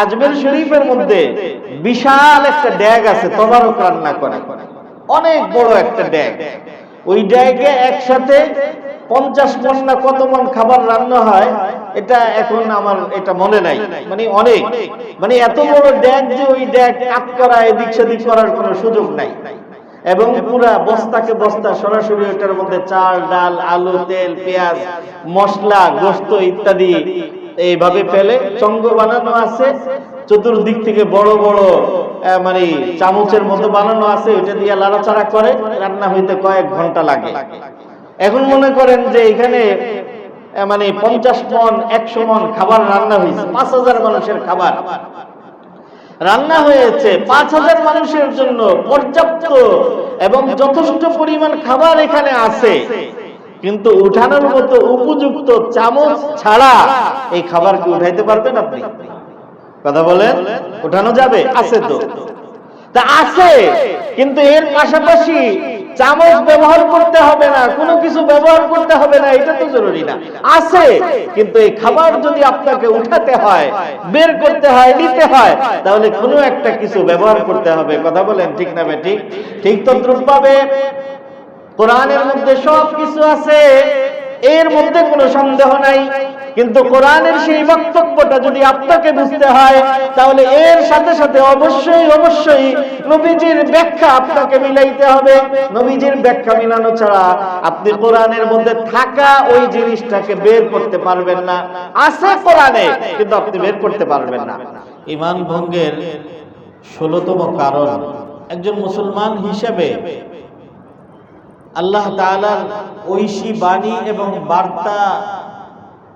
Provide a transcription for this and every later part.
আজমের শরীফের মধ্যে বিশাল একটা ড্যাগ আছে তবারক রান্না করে। অনেক বড় একটা ড্যাগ। ওই ড্যাগে একসাথে পঞ্চাশ মন না কত মন খাবার রান্না হয়, এটা এখন আমার, এটা মনে নাই। মানে অনেক। মানে এত বড় ড্যাগ যে ওই ড্যাগ কাপ করা, এদিক সেদিক করার কোনো সুযোগ নাই। এবং পুরা বস্তাকে বস্তা, সরাসরি ওটার মধ্যে চাল, ডাল, আলু, তেল, পেঁয়াজ, মশলা, গোস্ত ইত্যাদি এইভাবে ফেলে চঙ্গ বানানো আছে। চতুর্দিক থেকে বড় বড় মানে চামচের মতো বানানো আছে ওইটা দিয়ে লাড়াচাড়া করে, রান্না হইতে কয়েক ঘণ্টা লাগে। এখন মনে করেন যে এখানে মানে পঞ্চাশ মন, একশো মন খাবার রান্না হয়েছে, পাঁচ হাজার মানুষের খাবার। রান্না হয়েছে পাঁচ হাজার মানুষের জন্য পর্যাপ্ত এবং যথেষ্ট পরিমাণ খাবার এখানে আছে। কিন্তু উঠানোর মতো উপযুক্ত চামচ ছাড়া এই খাবারকে উঠাইতে পারবেন আপনি? কথা বলেন, উঠানো যাবে? আছে তো। তা আছে, কিন্তু এর পাশাপাশি চামচ ব্যবহার করতে হবে না, কোনো কিছু ব্যবহার করতে হবে না, এটা তো জরুরি না। আছে, কিন্তু এই খাবার যদি আপনাকে উঠাতে হয়, বের করতে হয়, নিতে হয়, তাহলে কোনো একটা কিছু ব্যবহার করতে হবে। কথা বলেন, ঠিক না ঠিক? ঠিক তদ্রুপ পাবে। কোরআনের মধ্যে সব কিছু আছে, এর মধ্যে কোনো সন্দেহ নাই। কিন্তু কোরআনের সেই বক্তব্যটা যদি আপনাকে বুঝতে হয়, তাহলে এর সাথে সাথে অবশ্যই অবশ্যই নবীজির ব্যাখ্যা আপনাকে মিলাইতে হবে। নবীজির ব্যাখ্যা মিলানো ছাড়া আপনি কোরআনের মধ্যে থাকা ওই জিনিসটাকে বের করতে পারবেন না। আছে কোরআনে, কিন্তু আপনি বের করতে পারবেন না। ইমান ভঙ্গের ষোলতম কারণ একজন মুসলমান হিসেবে আল্লাহ তাআলার ঐশী বাণী এবং বার্তা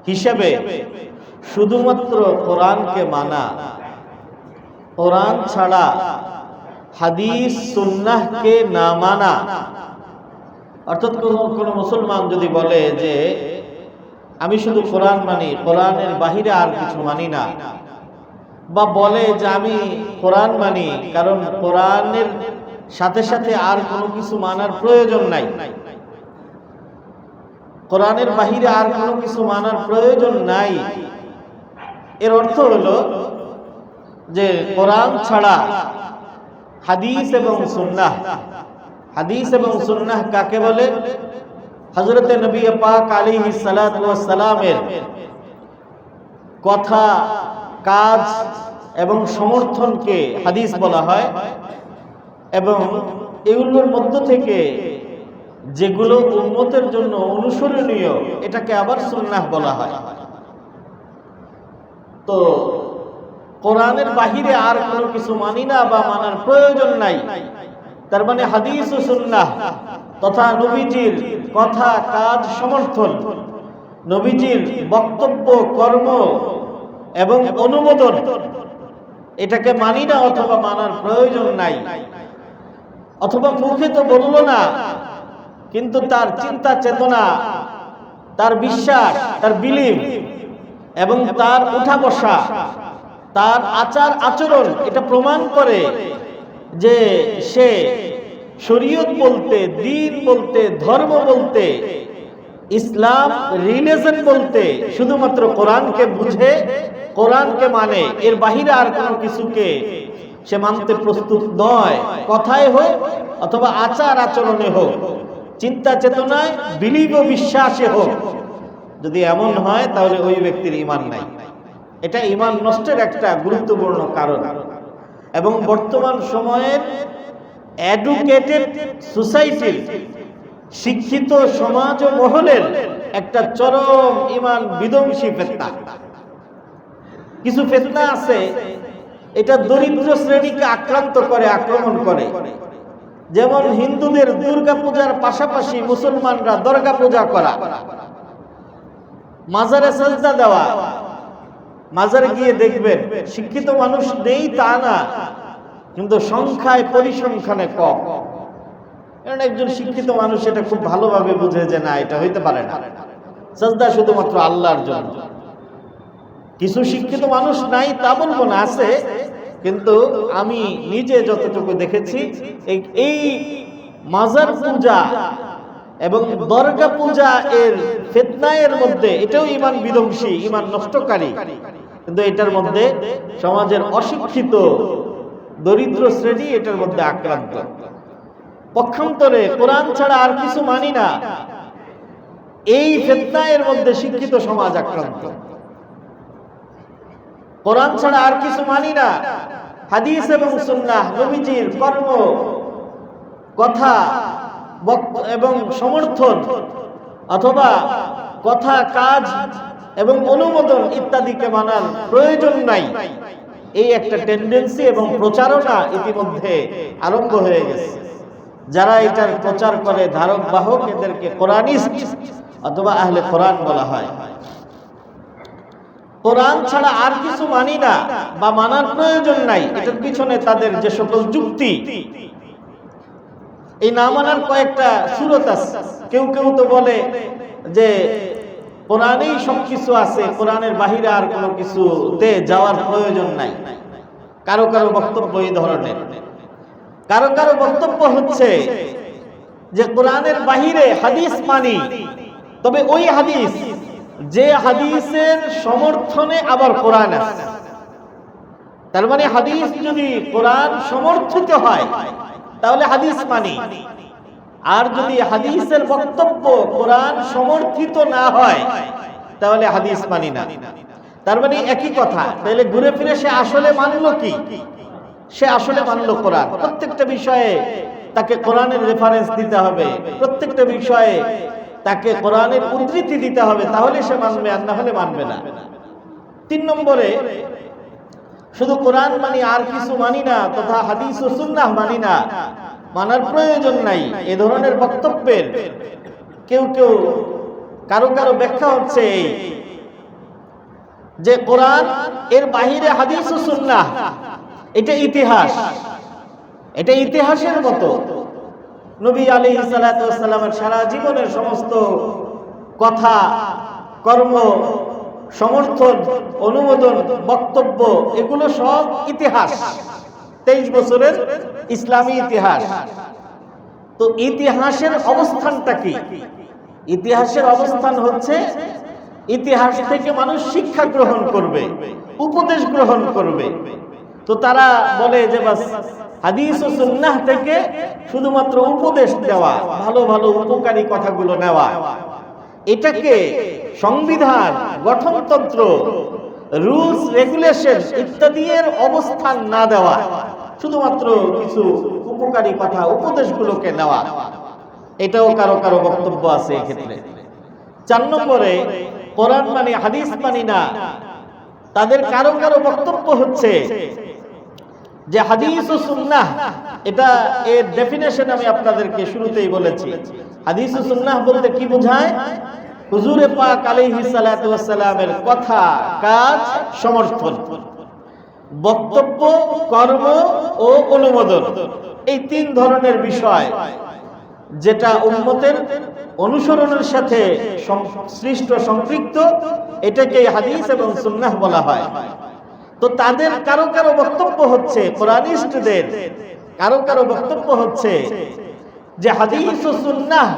হিসেবে শুধুমাত্র কোরআনকে মানা। কোরআন ছাড়া হাদিস, সুন্নাহকে না মানা। অর্থাৎ কোন মুসলমান যদি বলে যে, আমি শুধু কোরআন মানি, কোরআনের বাহিরে আর কিছু মানি না। বা বলে যে, আমি কোরআন মানি, কারণ কোরআনের সাথে সাথে আর কোনো কিছু মানার প্রয়োজন নাই। কোরআনের বাহিরে আর কোনো কিছু মানার প্রয়োজন নাই। এর অর্থ হলো যে কোরআন ছাড়া হাদিস এবং সুন্নাহ, হাদিস এবং সুন্নাহ কাকে বলে? হজরতে নবী পাক সালাত সালামের কথা, কাজ এবং সমর্থনকে হাদিস বলা হয়। এবং এগুলোর মধ্য থেকে যেগুলো উন্মতের জন্য অনুসরণীয়, এটাকে আবার সুন্নাহ বলা হয়। তো কোরআনের বাহিরে আর কোনো কিছু মানি না বা মানার প্রয়োজন নাই। তার মানে হাদিস ও সুন্নাহ তথা নবীজির কথা, কাজ, সমর্থন, নবীজির বক্তব্য, কর্ম এবং অনুমোদন, এটাকে মানি না অথবা মানার প্রয়োজন নাই। অথবা মুখে তো বলল না, কিন্তু তার চিন্তা চেতনা, তার বিশ্বাস, তার বিলিভ এবং তার উঠা বসা তার আচার আচরণ এটা প্রমাণ করে যে সে শরীয়ত বলতে, দিন বলতে, ধর্ম বলতে, ইসলাম রিলিজন বলতে শুধুমাত্র কোরআনকে বুঝে, কোরআনকে মানে এর বাহিরে আর কোনো কিছুকে সে মানতে প্রস্তুত নয়। কথায় হোক অথবা আচার আচরণে হোক, চিন্তা চেতনায় বিলিভ বিশ্বাসে হোক, যদি এমন হয় তাহলে ওই ব্যক্তির ইমান নাই। এটা ইমান নষ্টের একটা গুরুত্বপূর্ণ কারণ। এবং বর্তমান সময়ের এডুকেটেড সোসাইটির শিক্ষিত সমাজ ও মহলের একটা চরম ইমান বিধ্বংসী ফেতনা। কিছু ফেতনা আছে এটা দরিদ্র শ্রেণীকে আক্রান্ত করে, আক্রমণ করে। যেমন হিন্দুদের দুর্গা পূজার পাশাপাশি মুসলমানরা দর্গা পূজা করা, মাজারে সাজদা দেওয়া, মাজারে গিয়ে দেখবেন, শিক্ষিত মানুষ নেই তা না, কিন্তু সংখ্যায় পরিসংখ্যানে কম। কারণ একজন শিক্ষিত মানুষ এটা খুব ভালোভাবে বুঝে যে না, এটা হইতে পারে না। সাজদা শুধুমাত্র আল্লাহর জন্য। কিছু শিক্ষিত মানুষ নাই, তা বলব না, আছে। কিন্তু আমি নিজে যতটুকু দেখেছি, এই- মাজার পূজা এবং দর্গা পূজা এর ফেতনায়ের মধ্যে এটাও ইমান বিধ্বংসী, ইমান নষ্টকারী। কিন্তু এটার মধ্যে সমাজের অশিক্ষিত দরিদ্র শ্রেণি এটার মধ্যে আক্রান্ত। পক্ষান্তরে কোরআন ছাড়া আর কিছু মানি না। এই ফেতনা এর মধ্যে শিক্ষিত সমাজ আক্রান্ত। কোরআন ছাড়া আর কিছু মানি না। হাদিস এবং সুন্নাহ, নবীজির কর্ম, কথা এবং সমর্থন, অথবা কথা, কাজ এবং অনুমোদন ইত্যাদিকে মানার প্রয়োজন নাই। এই একটা টেন্ডেন্সি এবং প্রচারণা ইতিমধ্যে আরম্ভ হয়ে গেছে। যারা এটার প্রচার করে, ধারক, বাহক, এদেরকে কোরআনিস্ট অথবা আহলে কোরআন বলা হয়। কোরআন ছাড়া আর কিছু মানি না বা মানার প্রয়োজন নাই, এটার পিছনে তাদের যে সকল যুক্তি। এই না মানার কয়েকটা সুরত আছে। কেউ কেউ তো বলে যে, কোরআনেই সবকিছু আছে, কোরআনের বাহিরে আর কোনো কিছুতে যাওয়ার প্রয়োজন নাই। কারও কারও বক্তব্য এই ধরনের। কারও কারও বক্তব্য হচ্ছে যে, কোরআনের বাহিরে হাদিস মানি, তবে ওই হাদিস যে হাদিসের সমর্থনে আবার কোরআন আছে। তার মানে হাদিস যদি কোরআন সমর্থিত হয়, তাহলে হাদিস মানি। আর যদি হাদিসের বক্তব্য কোরআন সমর্থিত না হয়, তাহলে হাদিস মানি না। তার মানে একই কথা, তাহলে ঘুরে ফিরে সে আসলে মানলো কি? সে আসলে মানলো কোরআন। প্রত্যেকটা বিষয়ে তাকে কোরআনের রেফারেন্স দিতে হবে। প্রত্যেকটা বিষয়ে তাকে কোরআনের উদ্ধৃতি দিতে হবে, তাহলে সে মানবে আর না হলে মানবে না। তিন নম্বরে, শুধু কোরআন মানি আর কিছু মানি না, তথা হাদিস ও সুন্নাহ মানি না, মানার প্রয়োজন নাই এ ধরনের বক্তব্যের। কেউ কেউ, কারও কারও ব্যাখ্যা হচ্ছে এই, যে কোরআন এর বাহিরে হাদিস ও সুন্নাহ, এটা ইতিহাস, এটা ইতিহাসের মতো। নবী আলী সালামের সারা জীবনের সমস্ত কথা, কর্ম, সমর্থন, অনুমোদন, বক্তব্য, এগুলো সব ইতিহাস, তেইশ বছরের ইসলামী ইতিহাস। তো ইতিহাসের অবস্থানটা কি? ইতিহাসের অবস্থান হচ্ছে ইতিহাস থেকে মানুষ শিক্ষা গ্রহণ করবে, উপদেশ গ্রহণ করবে। তো তারা বলে যে বাস হাদিস ও সুন্নাহ থেকে শুধুমাত্র উপদেশ দেওয়া, ভালো ভালো, উপকারী কথাগুলো নেওয়া। এটাকে সংবিধান, গঠনতন্ত্র, রুলস, রেগুলেশন ইত্যাদি এর অবস্থান না দেওয়া, শুধুমাত্র কিছু উপকারী কথা, উপদেশগুলোকে নেওয়া। এটাও কারও কারও বক্তব্য আছে এক্ষেত্রে। চার নম্বরে, কোরআন মানে হাদিস মানি না। তাদের কারও কারও বক্তব্য হচ্ছে যে হাদিস ও সুন্নাহ, এটা এর ডেফিনেশন আমি আপনাদেরকে শুরুতেই বলেছি। হাদিস ও সুন্নাহ বলতে কি বোঝায়? হুজুরে পাক আলাইহিস সালাতু ওয়াস সালামের কথা, কাজ, সমর্থন, বক্তব্য, কর্ম ও অনুমোদন। এই তিন ধরনের বিষয় যেটা উম্মতের অনুসরণের সাথে সৃষ্ট, সম্পৃক্ত এটাকে হাদিস এবং সুন্নাহ বলা হয়। তো তাদের কারও কারও বক্তব্য হচ্ছে কোরআনিস্টদের, কারও কারও বক্তব্য হচ্ছে যে হাদিস সুন্নাহ,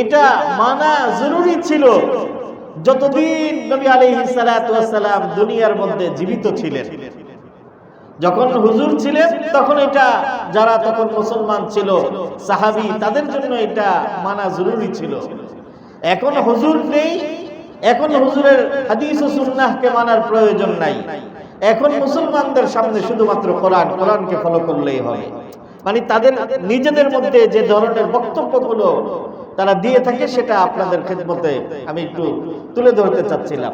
এটা মানা জরুরি ছিল যতদিন নবী সালাম দুনিয়ার মধ্যে জীবিত ছিলেন। যখন হুজুর ছিলেন, তখন এটা যারা তখন মুসলমান ছিল, সাহাবি, তাদের জন্য এটা মানা জরুরি ছিল। এখন হুজুর নেই, এখন হুজুরের হাদিস ও সুন্নাহকে মানার প্রয়োজন নাই। এখন মুসলমানদের সামনে শুধুমাত্র কোরআন, কোরআনকে ফলো করলেই হবে। মানে তাদের নিজেদের মধ্যে যে ধরনের বক্তব্যগুলো তারা দিয়ে থাকে, সেটা আপনাদের খেদমতে আমি একটু তুলে ধরতে চাচ্ছিলাম।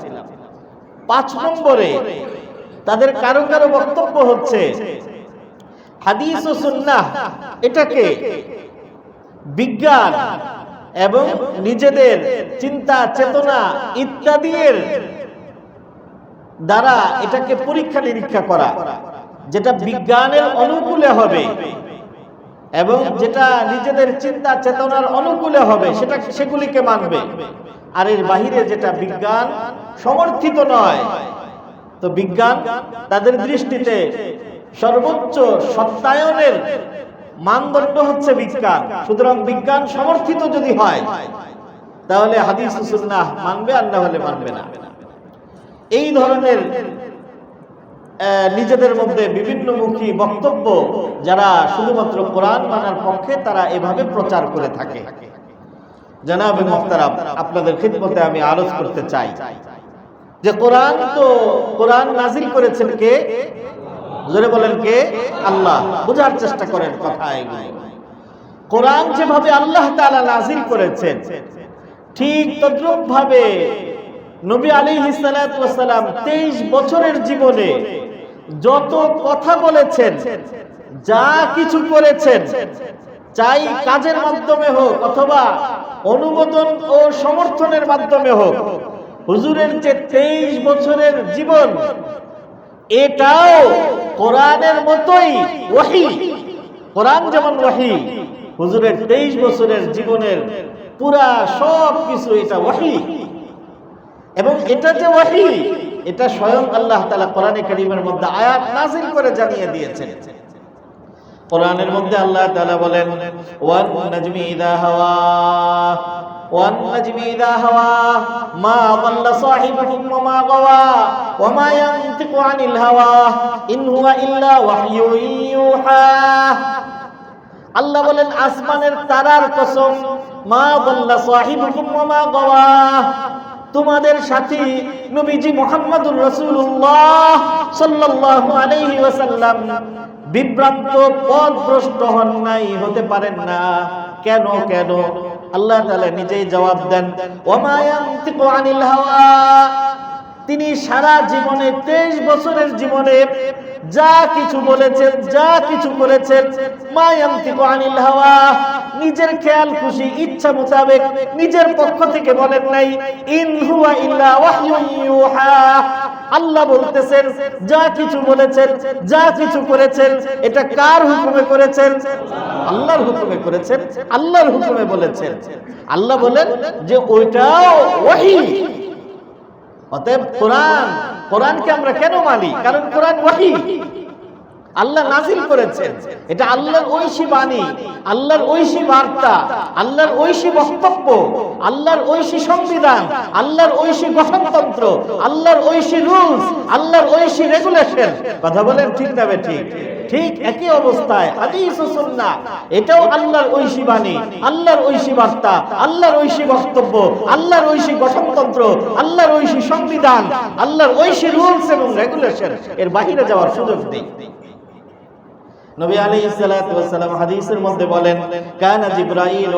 পাঁচ নম্বরে তাদের কারও কারও বক্তব্য হচ্ছে, হাদিস ও সুন্নাহ এটাকে বিজ্ঞান এবং নিজেদের চিন্তা, চেতনা ইত্যাদির দ্বারা এটাকে পরীক্ষা নিরীক্ষা করা, যেটা বিজ্ঞানের অনুকূলে হবে এবং যেটা নিজেদের চিন্তা চেতনার অনুকূলে হবে, সেটা সেগুলিকে মানবে। আর এর বাহিরে যেটা বিজ্ঞান সমর্থিত নয়, তো বিজ্ঞান তাদের দৃষ্টিতে সর্বোচ্চ সত্যায়নের মানদণ্ড হচ্ছে বিজ্ঞান। সুতরাং বিজ্ঞান সমর্থিত যদি হয়, তাহলে হাদিস মানবে আর না হলে মানবে না। এই ধরনের নিজেদের মধ্যে বিভিন্নমুখী বক্তব্য যারা শুধুমাত্র কোরআন মানার পক্ষে তারা এভাবে প্রচার করে থাকে। জানাবে আপনাদের খিদমতে আমি আলোচ করতে চাই। যে কোরআন তো কোরআন নাজিল করেছেন কে? জোরে বলেন কে? আল্লাহ। বোঝার চেষ্টা করেন কথা কোরআন যেভাবে আল্লাহ তাআলা নাজিল করেছেন, ঠিক তদ্রুপ ভাবে নবী আলী ওয়াসালাম 23 বছরের জীবনে যত কথা বলেছেন, যা কিছু করেছেন, চাই কাজের মাধ্যমে হোক অথবা অনুমোদন ও সমর্থনের মাধ্যমে হোক, হুজুরের যে 23 বছরের জীবন এটাও কোরআনের মতোই ওয়াহি। কোরআন যেমন ওয়াহি, হুজুরের তেইশ বছরের জীবনের পুরা সব কিছু এটা ওয়াহি। এবং এটা যে ওয়াহি, এটা স্বয়ং আল্লাহ তাআলা কোরআনে কারীমের মধ্যে আয়াত নাযিল করে জানিয়ে দিয়েছেন। কোরআনের মধ্যে আল্লাহ তাআলা বলেন, ওয়ান নাজমি ইদা হাওয়া, ওয়ান নাজমি ইদা হাওয়া, মা দাল্লা সাহিবুকুম ওয়া মা গাওয়া, ওয়া মা ইয়ানতিকু আনিল হাওয়া, ইন হুয়া ইল্লা ওয়াহয়ুন ইউহা। আল্লাহ বলেন, আসমানের তারার কসম, মা দাল্লা সাহিবুকুম ওয়া মা গাওয়া তোমাদের সাথী নবীজি মুহাম্মদুর রাসূলুল্লাহ সাল্লাল্লাহু আলাইহি ওয়াসাল্লাম বিভ্রান্ত পথভ্রষ্ট হন নাই, হতে পারেন না। কেন কেন? আল্লাহ তাআলা নিজেই জবাব দেন, ওমা ইয়ানতিকু আনিল হাওয়া। তিনি সারা জীবনে 23 বছরের জীবনে যা কিছু বলেছেন, যা কিছু করেছেন, মা আনিল হাওয়া। নিজের খেয়াল, খুশি, ইচ্ছা মোতাবেক নিজের পক্ষ থেকে বলেন নাই, ইন হুয়া ইল্লা আল্লাহ বলতেছেন, যা কিছু বলেছেন, যা কিছু করেছেন, এটা কার হুকুমে করেছেন? আল্লাহর হুকুমে করেছেন, আল্লাহর হুকুমে বলেছেন। আল্লাহ বলেন যে, ওইটাও ওয়াহি। অতএব কোরআন, কোরআনকে আমরা কেন মানি? কারণ কোরআন ওয়াহি। আল্লাহ নাজিল করেছেন এটা আল্লাহর ঐশী বাণী আল্লাহর ঐশী বার্তা আল্লাহর ঐশী বক্তব্য আল্লাহর ঐশী সংবিধান আল্লাহর ঐশী গঠনতন্ত্র আল্লাহর ঐশী রুলস আল্লাহর ঐশী রেগুলেশন কথা বলেন ঠিক যাবে ঠিক ঠিক একই অবস্থায় হাদিস ও সুন্নাহ এটাও আল্লাহর ঐশী বাণী আল্লাহর ঐশী বার্তা আল্লাহর ঐশী বক্তব্য আল্লাহর ঐশী গঠনতন্ত্র আল্লাহর ঐশী সংবিধান আল্লাহর ঐশী রুলস এবং রেগুলেশন এর বাহিরে যাওয়ার সুযোগ নেই নবী সালাতু সালাম হাদিসের মধ্যে বলেন, কানা জিবরাইল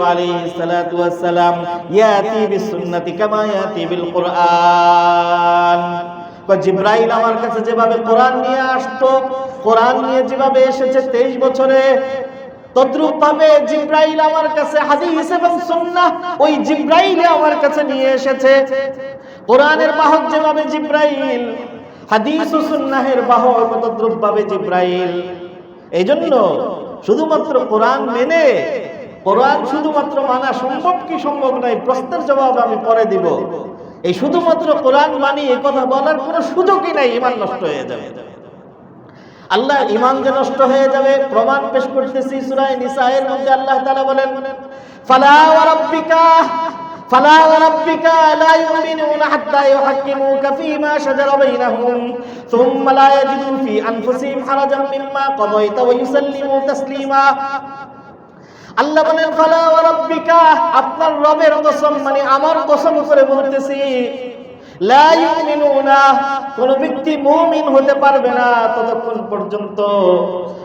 সালাতু সালাম ইয়াতি বিস সুন্নতি কামা ইয়াতি বিল কুরআন। জিবরাইল আমার কাছে যেভাবে কোরআন নিয়ে আসতো, কোরআন নিয়ে যেভাবে এসেছে 23 বছরে তদ্রূপ ভাবে জিব্রাইল আমার কাছে হাদিস এবং সুন্নাহ ওই জিব্রাইল আমার কাছে নিয়ে এসেছে। কোরআনের বাহক যেভাবে জিব্রাইল, হাদিস ও সুন্নাহের বাহক তদ্রূপ ভাবে জিব্রাইল এই জন্য শুধুমাত্র কোরআন মেনে, কোরআন শুধুমাত্র মানা সম্ভব কি সম্ভব নয় প্রশ্নের জবাব আমি পরে দিব। এই শুধুমাত্র কোরআন মানি, এ কথা বলার কোনো সুযোগই নাই, ইমান নষ্ট হয়ে যাবে। আল্লাহ ইমান যে নষ্ট হয়ে যাবে, প্রমাণ পেশ করতেছি সুরায় নিসায়ের মধ্যে আল্লাহ তাআলা বলেন, ফালা ওয়া রাব্বিকা লা ইউমিনুনা হাত্তা ইউহাক্কিমুকা ফীমা শাজারা বাইনাহুম থুম্মা লা ইয়াজিদু ফী আনফুসিহিম হারাজাম মিম্মা কাদাইতা ওয়া ইউসাল্লিমু তাসলিমা। আল্লাহ বলেন, ফালা ওয়া রাব্বিকা, আপনার রবের কসম মানে আমার কসম করে বলতেছি, লা ইউমিনুনা, কোন ব্যক্তি মুমিন হতে পারবে না ততক্ষণ পর্যন্ত।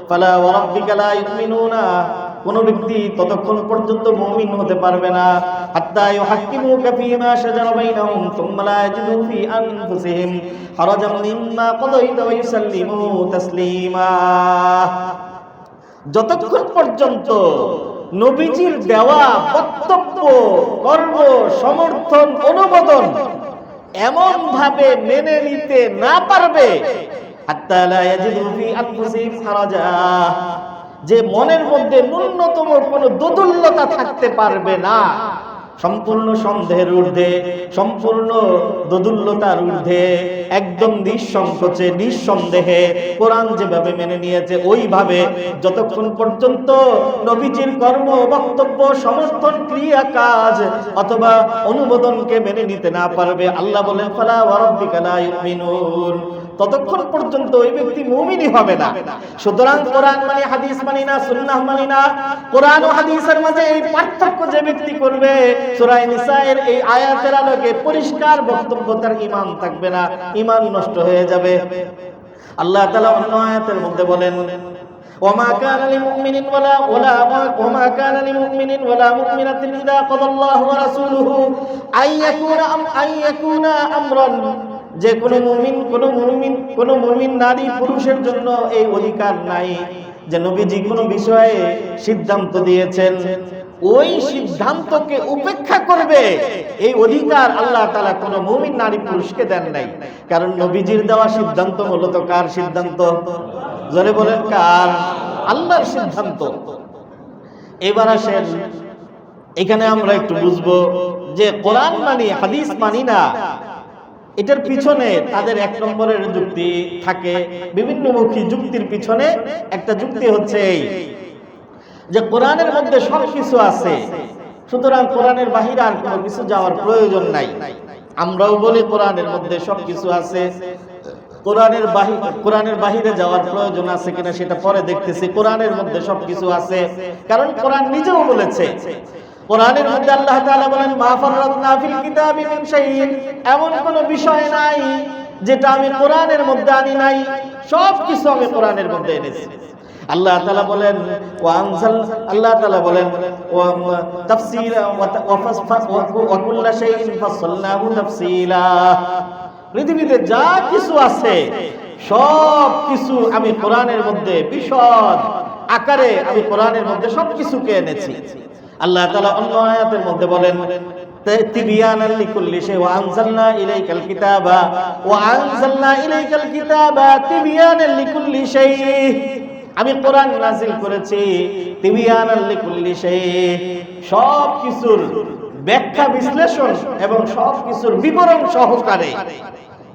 ফালা ওয়া রাব্বিকা লা ইউমিনুনা কোন ব্যক্তি ততক্ষণ পর্যন্ত মুমিন হতে পারবে না। হাত্তা ইউহাক্কিমুকা ফীমা শাজারা বাইনাহুম থুম্মা লা ইয়াজিদু ফী আনফুসিহিম হারাজাম মিম্মা কাদাইতা ওয়া তাসলিমা। যতক্ষণ পর্যন্ত নবীজির দেওয়া বক্তব্য, কর্ম, সমর্থন, অনুমোদন এমন ভাবে মেনে নিতে না পারবে, হাত্তা লা ইয়াজিদু ফী আনফুসিহিম হারাজা। যে মনের মধ্যে ন্যূনতম কোনো দোদুল্যতা থাকতে পারবে না। সম্পূর্ণ সন্দেহের ঊর্ধ্বে, সম্পূর্ণ দোদুল্যতার ঊর্ধ্বে, একদম নিঃসংকোচে, নিঃসন্দেহে কোরআন যেভাবে মেনে নিয়েছে, ওইভাবে যতক্ষণ পর্যন্ত নবীজির কর্ম, বক্তব্য, সমর্থন ক্রিয়া কাজ অথবা অনুমোদনকে মেনে নিতে না পারবে, আল্লাহ বলেন, ফালা ওয়ারাব্বিকা লা ইউমিনুন। ততক্ষণ পর্যন্ত ওই ব্যক্তি মুমিনই হবে না সুতরাং কোরআন মানে হাদিস মানি না সুন্নাহ মানি না কোরআন ও হাদিসের মাঝে এই পার্থক্য যে ব্যক্তি করবে সূরা নিসায়ের এই আয়াতের আলোকে পরিষ্কার বক্তব্য তার ঈমান থাকবে না ঈমান নষ্ট হয়ে যাবে আল্লাহ তাআলা অন্য আয়াতের মধ্যে বলেন وما كان لمؤمن ولا ولا وما كان لمؤمن ولا مؤمنة إذا قضى الله ورسوله أن يكون أم أن يكون أمرا যে কোনো মুমিন, কোন মুমিন কোন মুমিন নারী পুরুষের জন্য এই অধিকার নাই। যে নবীজি কোনো বিষয়ে সিদ্ধান্ত দিয়েছেন, ওই সিদ্ধান্তকে উপেক্ষা করবে, এই অধিকার আল্লাহ তালা কোনো মুমিন নারী পুরুষকে দেন নাই। কারণ নবীজির দেওয়া সিদ্ধান্ত মূলত কার সিদ্ধান্ত? জোরে বলেন, কার? আল্লাহর সিদ্ধান্ত। এবার আসেন, এখানে আমরা একটু বুঝব যে কোরআন মানি, হাদিস মানি না এটার পিছনে তাদের এক নম্বরের যুক্তি থাকে, বিভিন্নমুখী যুক্তির পিছনে একটা যুক্তি হচ্ছে এই, যে কোরআনের মধ্যে সব কিছু আছে, সুতরাং কোরআনের বাহিরে আর কোনো কিছু যাওয়ার প্রয়োজন নাই। আমরাও বলি কোরআনের মধ্যে সব কিছু আছে, কোরআনের বাহির কোরআনের বাহিরে যাওয়ার প্রয়োজন আছে কিনা সেটা পরে দেখতেছি, কোরআনের মধ্যে সবকিছু আছে, কারণ কোরআন নিজেও বলেছে কোরআনের মধ্যে আল্লাহ তাআলা বলেন, মা ফাররাতনা ফিল কিতাবি মিন শাইইন। এমন কোনো বিষয় নাই যেটা আমি কোরআনের মধ্যে আনি নাই সব কিছু আমি কোরআনের মধ্যে এনেছি। আল্লাহ তাআলা বলেন, ওয়া আনজাল আল্লাহ তাআলা বলেন তাফসীরা ওয়া কুল্লা শাইইন ফাসসালনাহু তাফসীলা। পৃথিবীতে যা কিছু আছে সব কিছু আমি কোরআনের মধ্যে বিশদ আকারে আমি কোরআনের মধ্যে সব কিছুকে এনেছি। আল্লাহ তাআলা অন্য আয়াতের মধ্যে বলেন লিকুল্লি শাই ওয়া ইলাইকাল কিতাবা ওয়া ইলাইকাল কিতাবা লিকুল্লি শাই আমি কোরআন নাযিল করেছি লিকুল্লি শাই সব কিছুর ব্যাখ্যা বিশ্লেষণ এবং সব কিছুর বিবরণ সহকারে।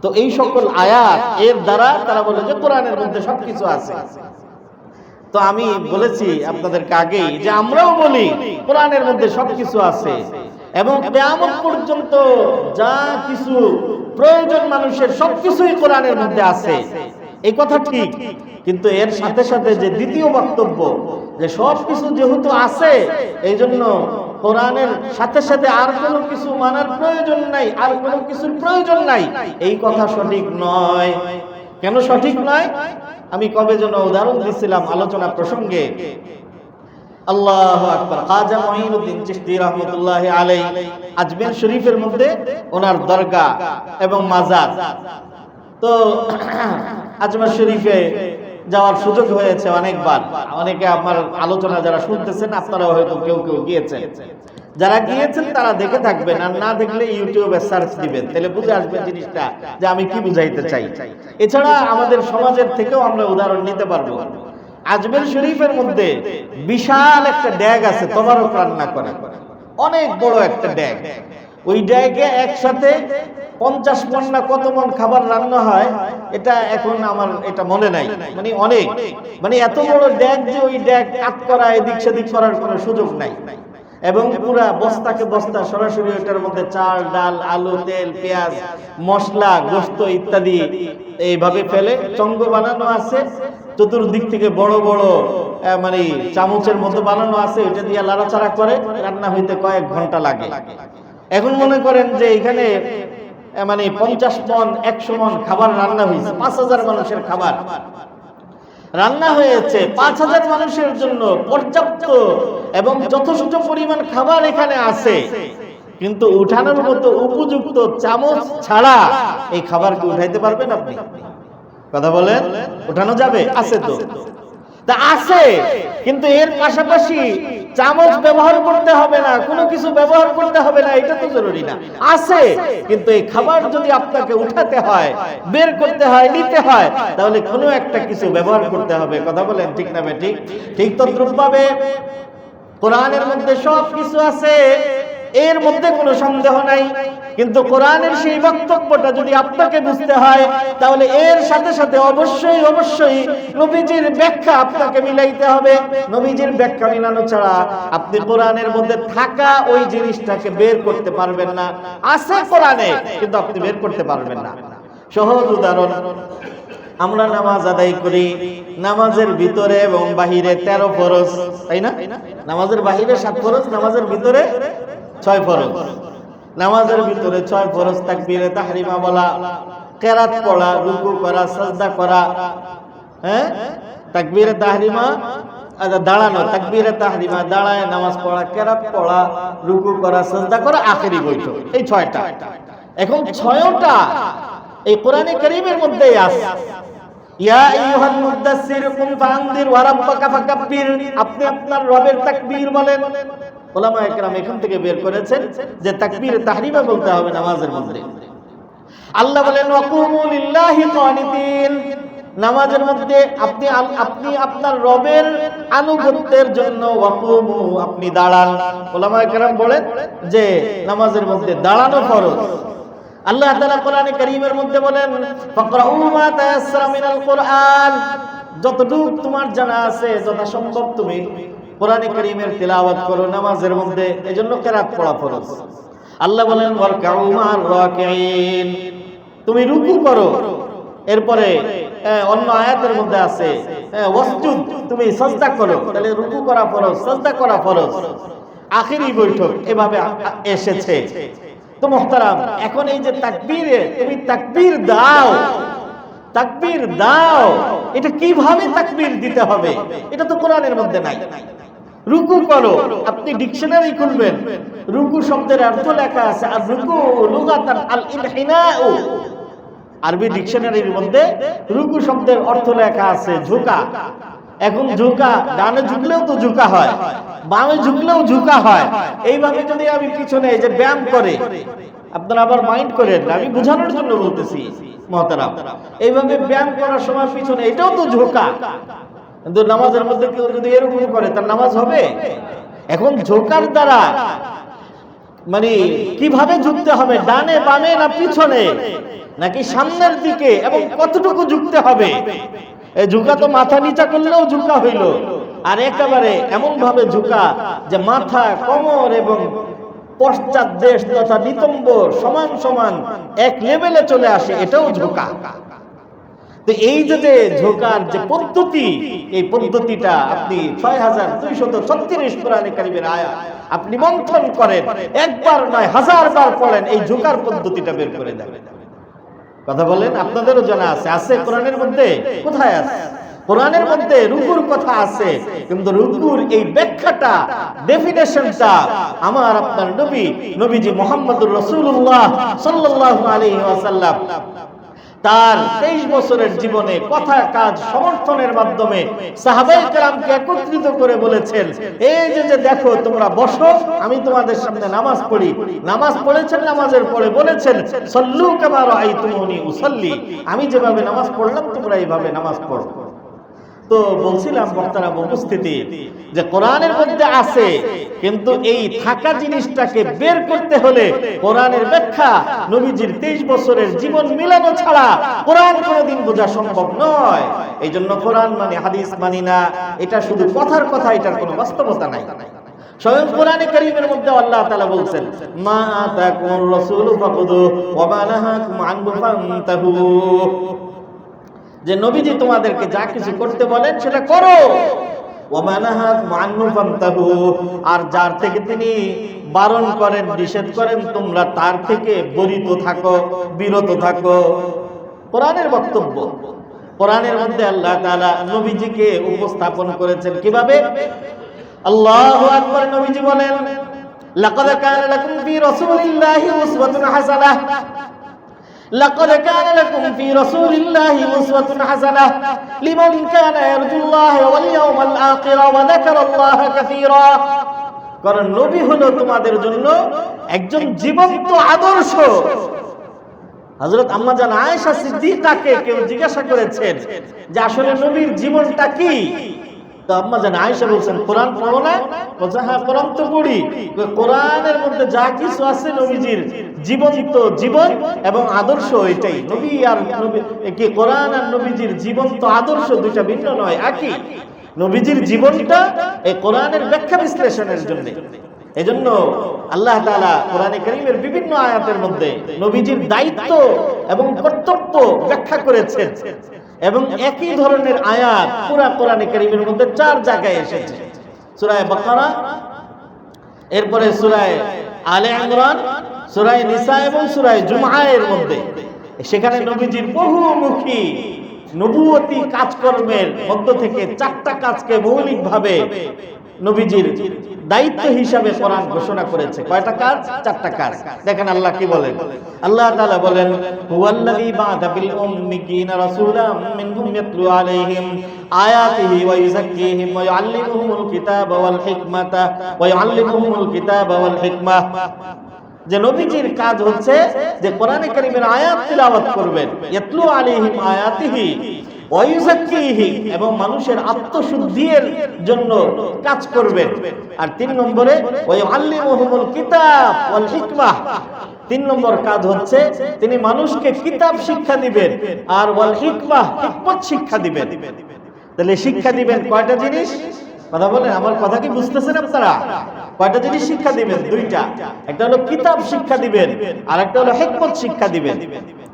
তো এই সকল আয়াত এর দ্বারা তারা বলে যে কোরআনের মধ্যে সবকিছু আছে। তো আমি বলেছি আপনাদেরকে আগেই যে আমরাও বলি, কোরআনের মধ্যে সবকিছু আছে। এবং কেয়ামত পর্যন্ত যা কিছু প্রয়োজন মানুষের সবকিছুই কোরআনের মধ্যে আছে। এই কথা ঠিক, কিন্তু এর সাথে সাথে যে দ্বিতীয় বক্তব্য, যে সব কিছু যেহেতু আছে এই জন্য কোরআনের সাথে সাথে আর কোনো কিছু মানার প্রয়োজন নাই, আর কোনো কিছুর প্রয়োজন নাই। এই কথা সঠিক নয়। কেন সঠিক নয়? আমি কবে যেন উদাহরণ দিচ্ছিলাম আলোচনা প্রসঙ্গে। শরীফের মধ্যে ওনার এবং তো শরীফে যাওয়ার সুযোগ হয়েছে অনেকবার। অনেকে আমার আলোচনা যারা শুনতেছেন আপনারা হয়তো কেউ কেউ গিয়েছেন। যারা গিয়েছেন, তারা দেখে থাকবেন আর না দেখলে ইউটিউবে সার্চ দিবেন। তাহলে বুঝে আসবে জিনিসটা যে আমি কি বুঝাইতে চাই। এছাড়া আমাদের সমাজের থেকেও আমরা উদাহরণ নিতে পারব। আজমের শরীফের মধ্যে বিশাল একটা ড্যাগ আছে তোমারও রান্না করে। অনেক বড় একটা ড্যাগ। ওই ড্যাগে একসাথে পঞ্চাশ মন না কত মন খাবার রান্না হয়, এটা এখন আমার এটা মনে নাই। মানে অনেক। মানে এত বড় ড্যাগ যে ওই ড্যাগ কাট করা, এদিক সেদিক করার কোনো সুযোগ নাই। এবং পুরা বস্তাকে বস্তা, সরাসরি ওটার মধ্যে চাল, ডাল, আলু, তেল, পেঁয়াজ, মশলা, গোস্ত ইত্যাদি এইভাবে ফেলে চঙ্গ বানানো আছে। চতুর্দিক থেকে বড় বড় মানে চামচের মতো বানানো আছে ওইটা দিয়ে লাড়াচাড়া করে, রান্না হইতে কয়েক ঘণ্টা লাগে। এখন মনে করেন যে এখানে মানে পঞ্চাশ মন, একশো মন খাবার রান্না হয়েছে, পাঁচ হাজার মানুষের খাবার। রান্না হয়েছে পাঁচ হাজার মানুষের জন্য পর্যাপ্ত এবং যথেষ্ট পরিমাণ খাবার এখানে আছে। কিন্তু উঠানোর মতো উপযুক্ত চামচ ছাড়া এই খাবারকে উঠাইতে পারবেন আপনি। কথা বলেন? উঠানো যাবে? আছে তো। তা আছে, কিন্তু এর পাশাপাশি চামচ ব্যবহার করতে হবে না, কোনো কিছু ব্যবহার করতে হবে না, এটা তো জরুরি না। আছে, কিন্তু এই খাবার যদি আপনাকে উঠাতে হয়, বের করতে হয়, নিতে হয়, তাহলে কোনো একটা কিছু ব্যবহার করতে হবে। কথা বলেন ঠিক না ঠিক ঠিক তদ্রুপ ভাবে কোরআনের মধ্যে সব কিছু আছে, এর মধ্যে কোনো সন্দেহ নাই। কিন্তু কোরআনের সেই বক্তব্যটা যদি আপনাকে বুঝতে হয়, তাহলে এর সাথে সাথে অবশ্যই অবশ্যই নবীজির ব্যাখ্যা আপনাকে মিলাইতে হবে। নবীজির ব্যাখ্যা মিলানো ছাড়া আপনি কোরআনের মধ্যে থাকা ওই জিনিসটাকে বের করতে পারবেন না। আছে কোরআনে, কিন্তু আপনি বের করতে পারবেন না। সহজ উদাহরণ আমরা নামাজ আদায় করি। নামাজের ভিতরে এবং বাহিরে তেরো ফরজ, তাই না? নামাজের বাহিরে সাত ফরজ, নামাজের ভিতরে ছয় ফরজ। নামাজের ভিতরে ছয় ফরজ, তাকবীরে তাহরিমা বলা। কেরাত পড়া, রুকু করা, সাজদা করা হ্যাঁ? তাকবীরে তাহরিমা আচ্ছা দাঁড়ানো, তাকবীরে তাহরিমা, দাঁড়ায় নামাজ পড়া, কেরাত পড়া, রুকু করা, সাজদা করা, আখেরি বৈঠক। এই ছয়টা। এখন ছয়টা এই কোরআনে করিমের মধ্যেই আছে। আপনি আপনার রবের তাকবীর বলেন। ওলামা একরাম এখান থেকে বের করেছেন যে তাকবীর বলতে হবে নামাজের মধ্যে। আল্লাহ বলেন নামাজের মধ্যে আপনি আপনি আপনার রবের আনুগত্যের জন্য আপনি দাঁড়ান। ওলামা একরাম বলেন যে নামাজের মধ্যে দাঁড়ানো ফরজ। আল্লাহ তাআলা কোরআনে কারীমের মধ্যে বলেন, ফাকরাউ মা তায়াসসারা মিনাল কোরআন। যতটুকু তোমার জানা আছে, যথাসম্ভব তুমি কোরআনে কারীমের তেলাওয়াত করো নামাজের মধ্যে, এজন্য কেরাত পড়া ফরজ। আল্লাহ বলেন, ওয়ারকাউ মা'র রাকিঈন। তুমি রুকু করো। এরপরে অন্য আয়াতের মধ্যে আছে ওয়াসজুদ, তুমি সাজদা করো। তাহলে রুকু করা ফরজ, সাজদা করা ফরজ। আখেরি বৈঠক এভাবে এসেছে। তো মোহতারাম, এখন এই যে তাকবীরে তুমি তাকবীর দাও তাকবীর দাও, এটা কীভাবে তাকবীর দিতে হবে? এটা তো কোরআনের মধ্যে নাই। রুকু করো, আপনি ডিকশনারি খুলবেন। রুকু শব্দের অর্থ লেখা আছে, আর রুকু লুগাতান আল ইনহিনাউ আরবি ডিকশনারির মধ্যে রুকু শব্দের অর্থ লেখা আছে, ঝুঁকা। এখন ঝুঁকা, ডানে ঝুঁকলেও তো ঝুঁকা হয়, বামে ঝুঁকলেও ঝুঁকা হয়। এইভাবে যদি আমি পিছনে যে ব্যায়াম করে, আপনারা আবার মাইন্ড করেন, আমি বোঝানোর জন্য বলতেছি, মহতারাম। এইভাবে ব্যায়াম করার সময় পিছনে, এটাও তো ঝোঁকা। কিন্তু নামাজের মধ্যে কেউ যদি এরকম করে, তার নামাজ হবে? এখন ঝোঁকার দ্বারা মানে কীভাবে ঝুঁকতে হবে, ডানে, বামে না পিছনে? নাকি সামনের দিকে? এবং কতটুকু ঝুঁকতে হবে? এই ঝুঁকা তো মাথা নিচা করলেও ঝুঁকা হইল। আর একেবারে এমন ভাবে ঝুঁকা যে মাথা, কোমর এবং পশ্চাৎ দেশ তথা নিতম্ব সমান সমান এক লেভেলে চলে আসে, এটাও ঝোঁকা। তো এই যে ঝোঁকার যে পদ্ধতি, এই পদ্ধতিটা আপনি আপনি মন্থন করেন, একবার নয় হাজার বার পড়েন, এই ঝোঁকার পদ্ধতিটা বের করে দেবেন কথা বলেন, আপনাদেরও জানা আছে আছে কোরআনের মধ্যে? কোথায় আছে? কোরআনের মধ্যে রুকুর কথা আছে, কিন্তু রুকুর এই ব্যাখ্যাটা ডেফিনেশনটা আমার আপনার নবী, নবীজি মোহাম্মদুর রসুল্লাহ সাল্লাল্লাহু আলাইহি ওয়াসাল্লাম তার তেইশ বছরের জীবনে কথা, কাজ, সমর্থনের মাধ্যমে একত্রিত করে বলেছেন, এই যে যে দেখো তোমরা বসো, আমি তোমাদের সামনে নামাজ পড়ি। নামাজ পড়েছেন নামাজের পরে বলেছেন, সল্লু কেমার আই তুমি উসল্লি। আমি যেভাবে নামাজ পড়লাম, তোমরা এইভাবে নামাজ পড়ো। তো বলছিলাম বক্তারাম উপস্থিতি যে কোরআনের মধ্যে আছে, কিন্তু এই থাকা জিনিসটাকে বের করতে হলে কোরআনের ব্যাখ্যা নবীজির তেইশ বছরের জীবন মিলানো ছাড়া কোরআন কোনোদিন বোঝা সম্ভব নয়। এই জন্য কোরআন মানে হাদিস মানি না, এটা শুধু কথার কথা, এটার কোনো বাস্তবতা নাই। স্বয়ং কোরআনে কারীমের মধ্যে আল্লাহ তাআলা বলছেন, মা আতাকুমুর রাসূলু ফাখুদু ওয়া মা ফান্তাহু যে নবীজি তোমাদেরকে যা কিছু করতে বলেন সেটা করো। আর যার থেকে তিনি বারণ করেন, নিষেধ করেন, তোমরা তার থেকে বরিত থাকো, বিরত থাকো। কোরআনের বক্তব্য। কোরআনের মধ্যে আল্লাহ তাআলা নবীজিকে উপস্থাপন করেছেন কীভাবে? আল্লাহু আকবার নবীজি বলেন কানা লাকুম ফি রাসূলিল্লাহি উসওয়াতুন হাসানাহ। لقد كان لكم في رسول الله أسوة حسنة لمن كان يرجو الله واليوم الآخر وذكر الله كثيرا কারণ নবী হলো তোমাদের জন্য একজন জীবন্ত আদর্শ হযরত আম্মা জান আয়েশা সিদ্দিকাকে কেউ জিজ্ঞাসা করেছেন যে আসলে নবীর জীবনটা কি তো আম্মা জান আয়েশা বলছেন কোরআন পড়ো না নবীজির জীবনটা এই কোরআনের ব্যাখ্যা বিশ্লেষণের জন্য। এজন্য আল্লাহ তাআলা কোরআনে কারীমের বিভিন্ন আয়াতের মধ্যে নবীজির দায়িত্ব এবং কর্তব্য ব্যাখ্যা করেছেন। এবং একই ধরনের আয়াত পুরা কোরআনে কারীমের মধ্যে চার জায়গায় এসেছে। সূরায়ে বকরা, এরপরে সুরায় আলে ইমরান, সুরায় নিসা এবং সুরায় জুমআ এর মধ্যে। সেখানে নবীজির বহুমুখী নবুয়তি কাজকর্মের মধ্য থেকে চারটা কাজকে মৌলিকভাবে নবীজির দায়িত্ব হিসাবে কোরআন ঘোষণা করেছে। কয়টা কাজ? চারটা কাজ। দেখেন আল্লাহ কি বলেন? আল্লাহ তাআলা বলেন, হুয়াল্লাযী বা'দা বিল উম্মিকিনা রাসূলাম মিনহুম ইয়াতলু আলাইহিম আয়াতিহি ওয়া ইউযাক্কিহিম ওয়া ইউআল্লিমুহুমুল কিতাবা ওয়াল হিকমাতা ওয়া ইউআল্লিমুহুমুল কিতাবা ওয়াল হিকমাহ যে নবীজির কাজ হচ্ছে যে কোরআনে কারীমের আয়াত তিলাওয়াত করবেন। ইয়াতলু আলাইহিম আয়াতিহি। এবং মানুষের আত্মশুদ্ধির জন্য কাজ করবেন। আর তিন নম্বরে তিন নম্বর কাজ হচ্ছে তিনি মানুষকে কিতাব শিক্ষা দিবেন আর শিক্ষা দিবেন। তাহলে শিক্ষা দিবেন কয়টা জিনিস? কথা বলেন, আমার কথা কি বুঝতেছেন আপনারা? কয়টা জিনিস শিক্ষা দিবেন? দুইটা। একটা হলো কিতাব শিক্ষা দিবেন আর একটা হলো হিকমত শিক্ষা দিবেন।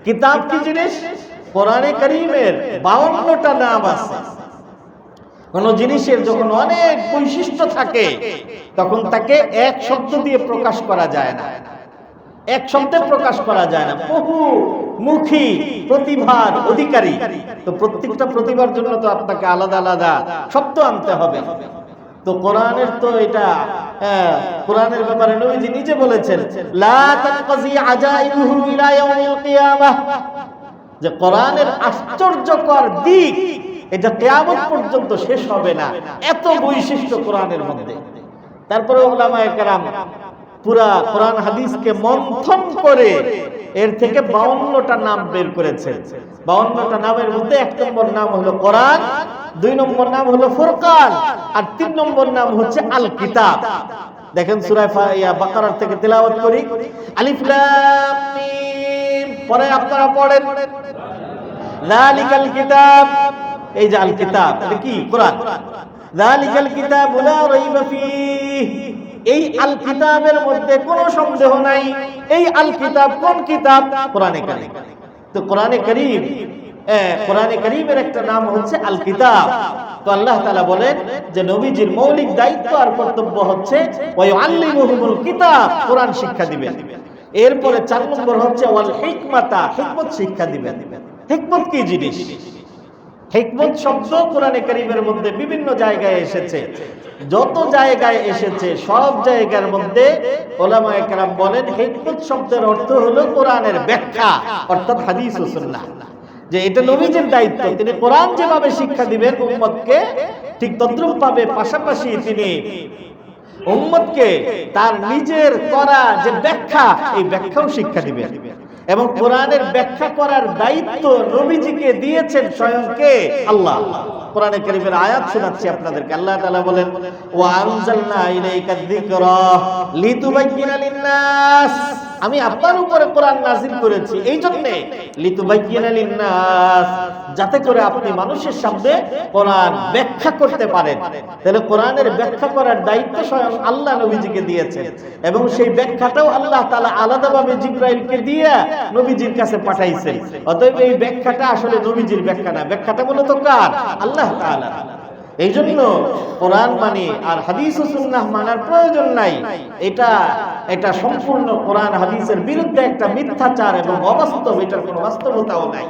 কিতাব কি জিনিস? কোরআনে কারীমের 52টা নাম আছে। কোন জিনিসের যখন অনেক বৈশিষ্ট্য থাকে তখন তাকে এক শব্দ দিয়ে প্রকাশ করা যায় না। এক শব্দে প্রকাশ করা যায় না। বহু মুখী প্রতিভার অধিকারী। তো প্রত্যেকটা প্রতিভার জন্য তো আপনাকে আলাদা আলাদা শব্দ আনতে হবে। তো কোরআনের তো এটা হ্যাঁ, কোরআনের ব্যাপারে নবীজি নিজে বলেছেন লা তানকাজি আজাইবুহু ইলা ইয়াউমিল কিয়ামাহ যে কোরআনের আশ্চর্যকর দিক, এটা কিয়ামত পর্যন্ত শেষ হবে না। এত বৈশিষ্ট্য কোরআনের মধ্যে। তারপরে ওলামায়ে কেরাম পুরা কোরআন হাদিসকে মন্থন করে এর থেকে বাউন্নটা নাম বের করেছে। বাউন্নটা নামের মধ্যে এক নম্বর নাম হলো কোরআন, দুই নম্বর নাম হলো ফুরকান, আর তিন নম্বর নাম হচ্ছে আল কিতাব দেখেন সূরা ইয়া বাকারার থেকে তেলাওয়াত করি। আলিফ আপনারা পড়েন। কিতাব এই যে আল কিতাব কি? কোরআন। কিতাব লা রাইবা এই আল কিতাবের মধ্যে কোনো সন্দেহ নাই। এই আল কিতাব কোন কিতাব? কোরআনে তো কোরআনে কোরআনে একটা নাম হচ্ছে আল কিতাব তো আল্লাহ তাআলা বলেন যে নবীজির মৌলিক দায়িত্ব আর কর্তব্য হচ্ছে আল্লিমুহুমুল কিতাব, কোরআন শিক্ষা দিবেন। এরপরে চার নম্বর হচ্ছে, ওয়াল হিকমাতা, হিকমত শিক্ষা দিবেন। হিকমত কি জিনিস? হিকমত শব্দ কোরআনে কারীমের মধ্যে বিভিন্ন জায়গায় এসেছে। যত জায়গায় এসেছে, সব জায়গার মধ্যে ওলামায়ে কেরাম বলেন, হিকমত শব্দের অর্থ হলো কোরআনের ব্যাখ্যা, অর্থাৎ হাদিস সুন্নাহ। যে এটা নবীজির দায়িত্ব, তিনি কোরআন যেভাবে শিক্ষা দিবেন, উম্মতকে ঠিক তদ্রুপ ভাবে পাশাপাশি তিনি উম্মতকে তার নিজের করা যে ব্যাখ্যা, এই ব্যাখ্যাও শিক্ষা দিবেন এবং কোরআনের ব্যাখ্যা করার দায়িত্ব নবীজিকে দিয়েছেন স্বয়ং কে? আল্লাহ। কোরআনে কারীমের আয়াত শোনাচ্ছি আপনাদেরকে। আল্লাহ তাআলা বলেন, ওয়া আনজালনা ইলাইকা যিকরা লিতুবাইয়িনা লিন-নাস। আমি আপনার উপরে কোরআন নাযিল করেছি। এই জন্য লিতুবাইয়িনা লিন-নাস। যাতে করে আপনি মানুষের সামনে কোরআন ব্যাখ্যা করতে পারেন। তাহলে কোরআনের ব্যাখ্যা করার দায়িত্ব স্বয়ং আল্লাহ নবীজিকে দিয়েছেন। এবং সেই ব্যাখ্যাটাও আল্লাহ তাআলা আলাদাভাবে জিব্রাইলকে দিয়ে নবীজির কাছে পাঠাইছেন। অতএব এই ব্যাখ্যাটা আসলে নবীজির ব্যাখ্যা না। ব্যাখ্যাটা মূলত কার? আল্লাহ তাআলা। এই জন্য কোরআন মানে আর হাদিস সুন্নাহ মানার প্রয়োজন নাই। এটা এটা সম্পূর্ণ কোরআন হাদিসের বিরুদ্ধে একটা মিথ্যাচার এবং অবাস্তব, এটার কোনো বাস্তবতাও নাই।